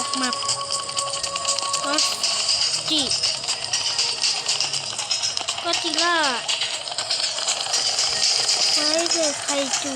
อกมาก็จิก็จิล่าไม่เจอใครจู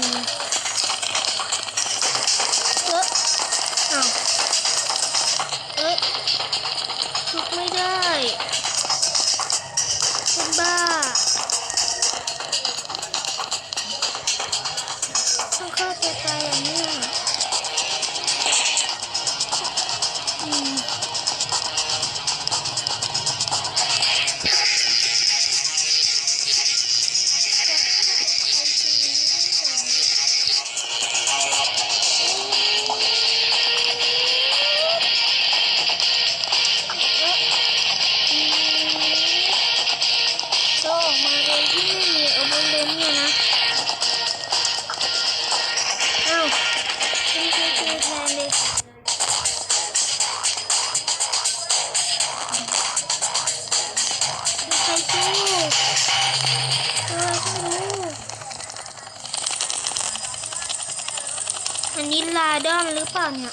าดอนหรือเปล่าเนี่ย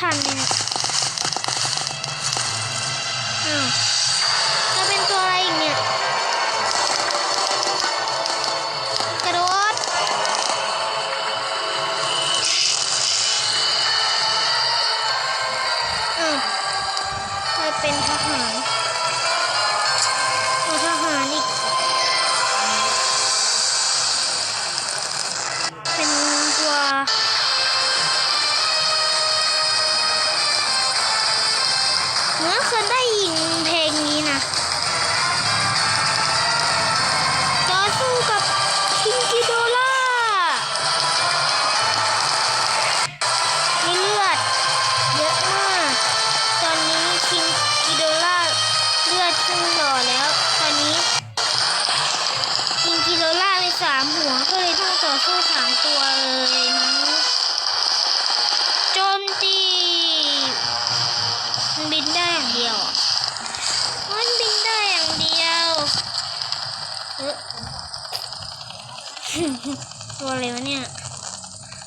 看里面 ตัวอะไรวะเนี่ย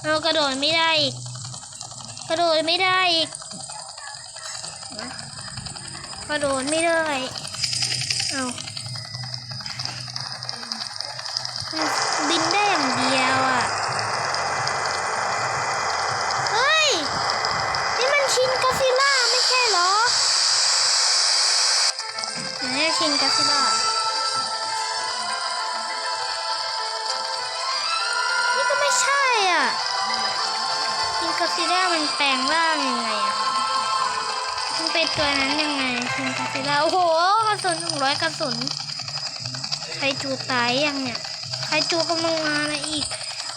เรากระโดดไม่ได้อีก กระโดดไม่ได้อีกกระโดดไม่ได้ เอาบินได้อย่างเดียวอะ เฮ้ย นี่มันชินกาซิล่าไม่ใช่เหรอนี่ชินกาซิล่า ซิล่ามันแปลงร่างยังไงอะมันเป็นตัวนั้นยังไงคุณกาซิล่าโอ้โหกระสุนหนึ่งร้อยกระสุนไคจูตายยังเนี่ยใคจูกำลังมาอีก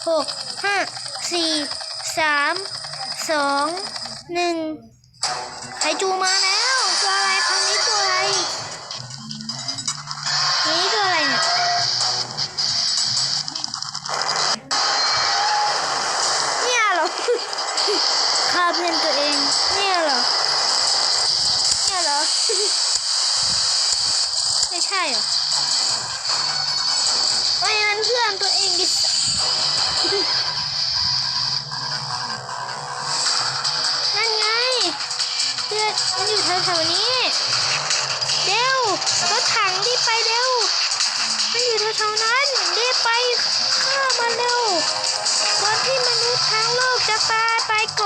หกห้าสี่สามสองหนึ่งไคจูมา ที่มนุษย์ทั้งโลกจะตายไปก่อน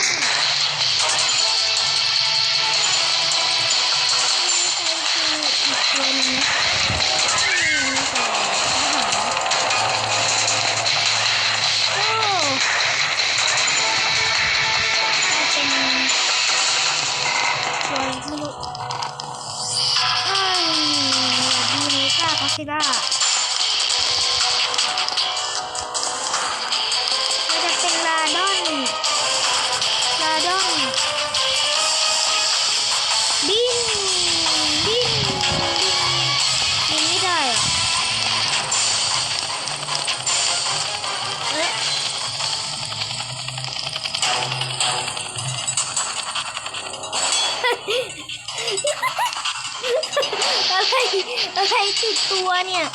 เนี่ย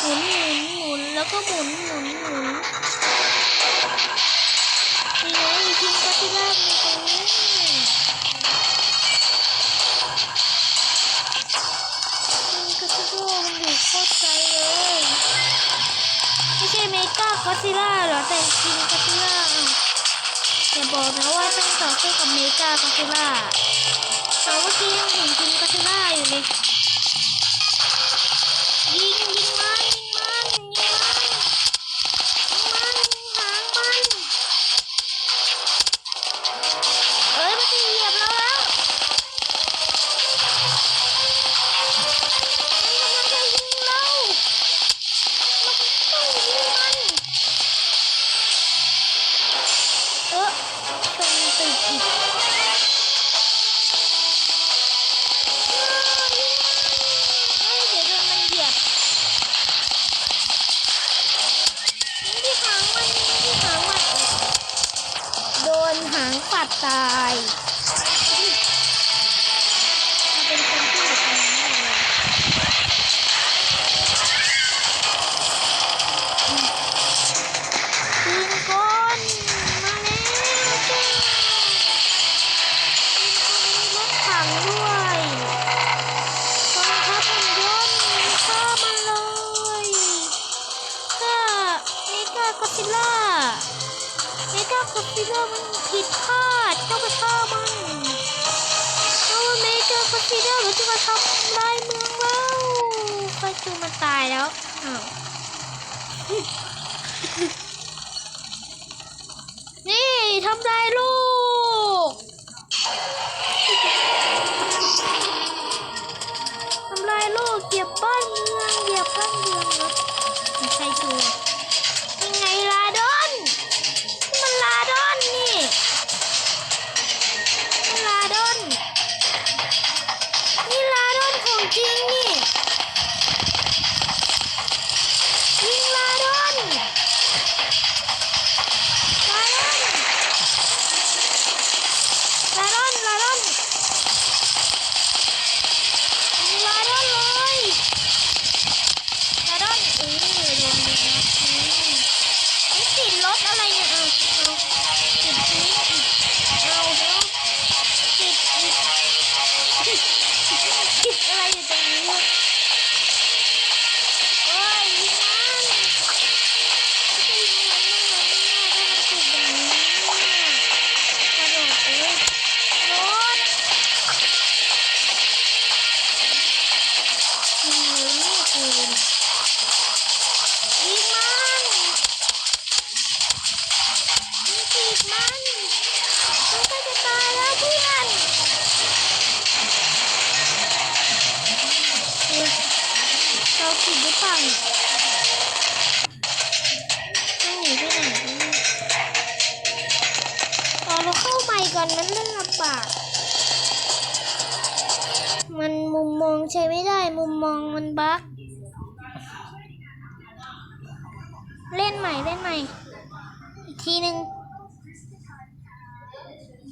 หมุนหมุนหมุนแล้วก็หมุนหมุนหมุนนี่ไงทิ้งกัตติล่าไปตรงนี้กัตติล่ามันอยู่โคตรไกลเลยไม่ใช่เมกากัสซิล่าหรอแต่คิงกัสซิล่าอย่าบอกนะว่าต้องต่อสู้กับเมกากัสซิล่าแต่เมื่อกี้ยังเห็นทิ้งกัสซิล่าอยู่เลย เล่นใหม่เล่นใหม่ อีกทีหนึ่ง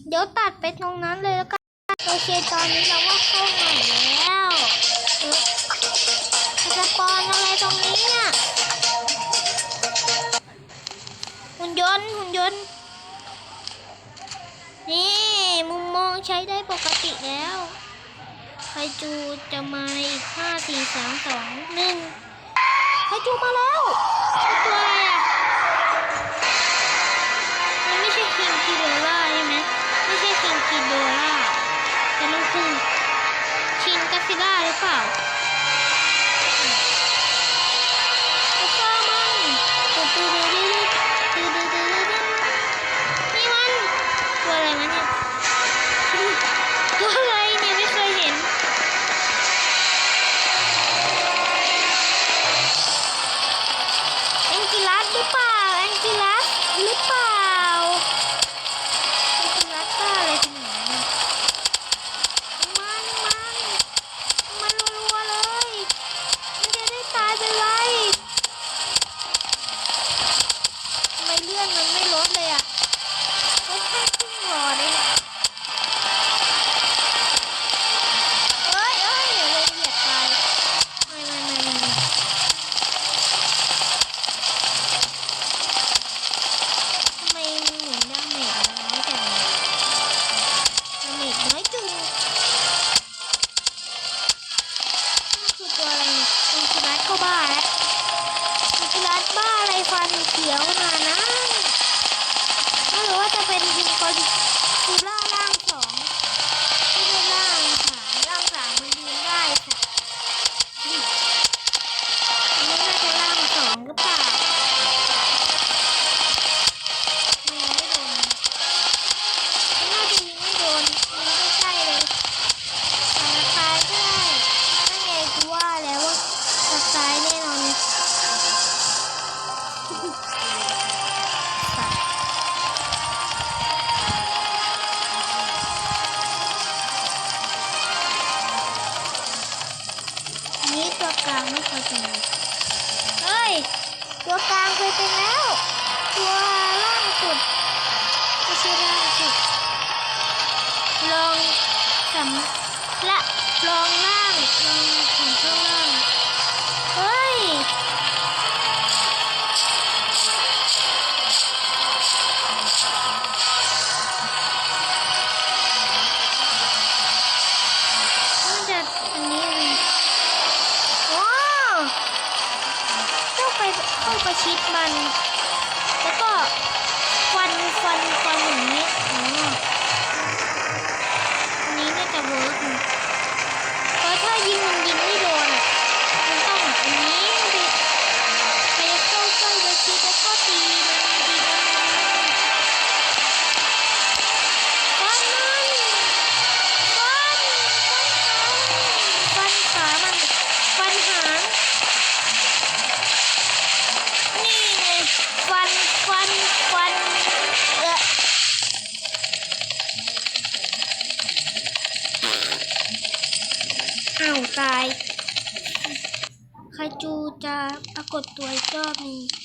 เดี๋ยวตัดไปตรงนั้นเลยแล้วกันโอเคตอนนี้เราก็เข้าใหม่แล้วจะปอนอะไรตรงนี้เนี่ยหุ่นยนต์หุ่นยนต์นี่มุมมองใช้ได้ปกติแล้วไคจูจะมาอีกห้าสี่สามสองหนึ่ง ไอจูมาแล้วตัวอะไรอะมันไม่ใช่คิงกิโดล่าใช่ไหมไม่ใช่คิงกิโดล่าแต่มันคือชิงกัสซิล่าหรือเปล่า ขนาดนั้นไม่รู้ว่าจะเป็นยิงคนกูล่า ชิดมัน แล้วก็ควันควันควันอย่างนี้อ๋อ love me.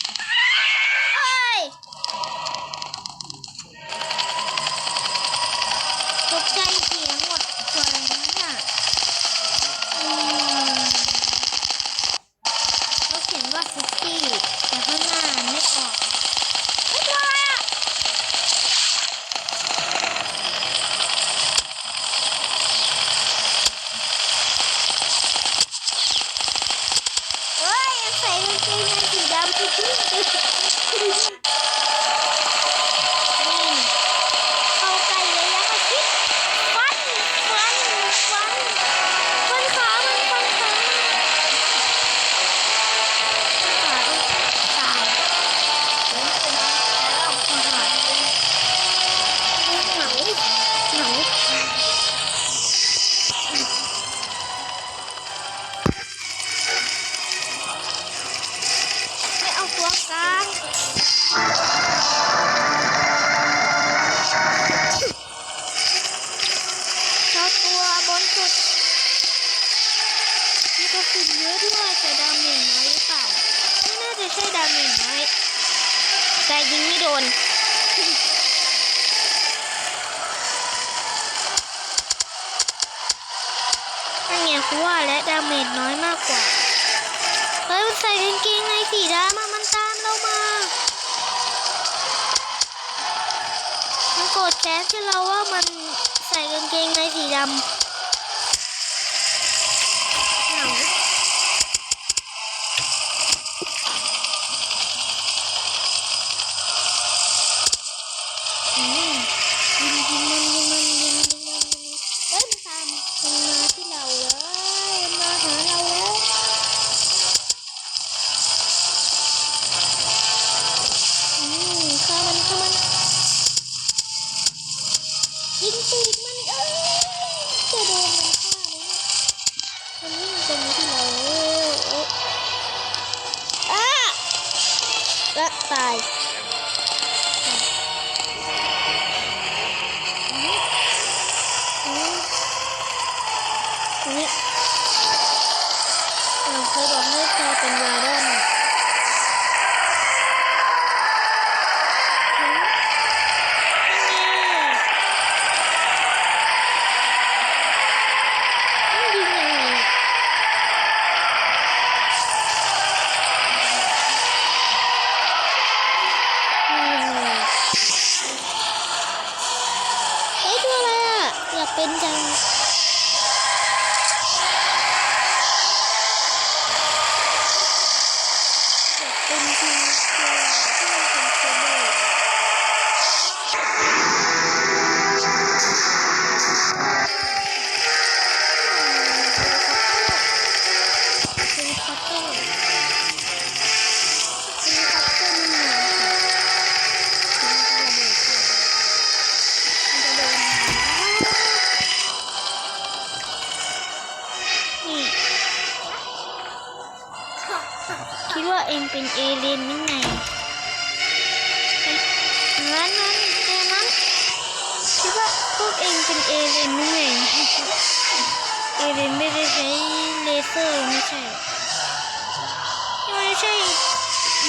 ตน้อยมากกว่า เฮ้ยมันใส่กางเกงในสีดำมามันตามเรามา มันโกรธแค้นที่เราว่ามันใส่กางเกงในสีดำ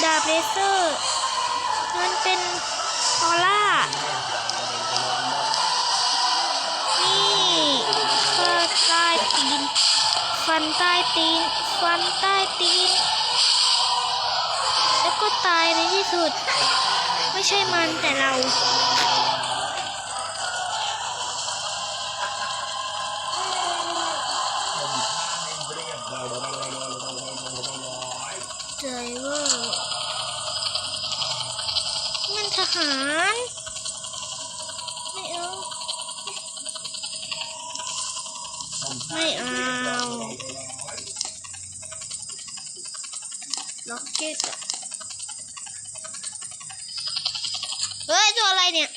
ดาบเลเซอร์มันเป็นออร่า นี่ฟันใต้ตีน ฟันใต้ตีน ฟันใต้ตีน แล้วก็ตายในที่สุด ไม่ใช่มันแต่เรา ทหาร ไม่เอาไม่เอาล็อกเก็ตเฮ้ย ตัวอะไรเนี่ย